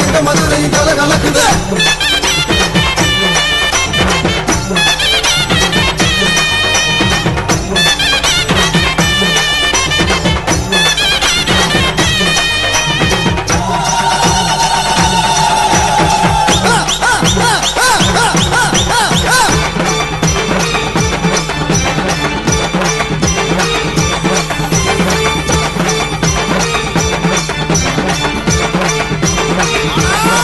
மதுரையும் கல கலக்குது. கல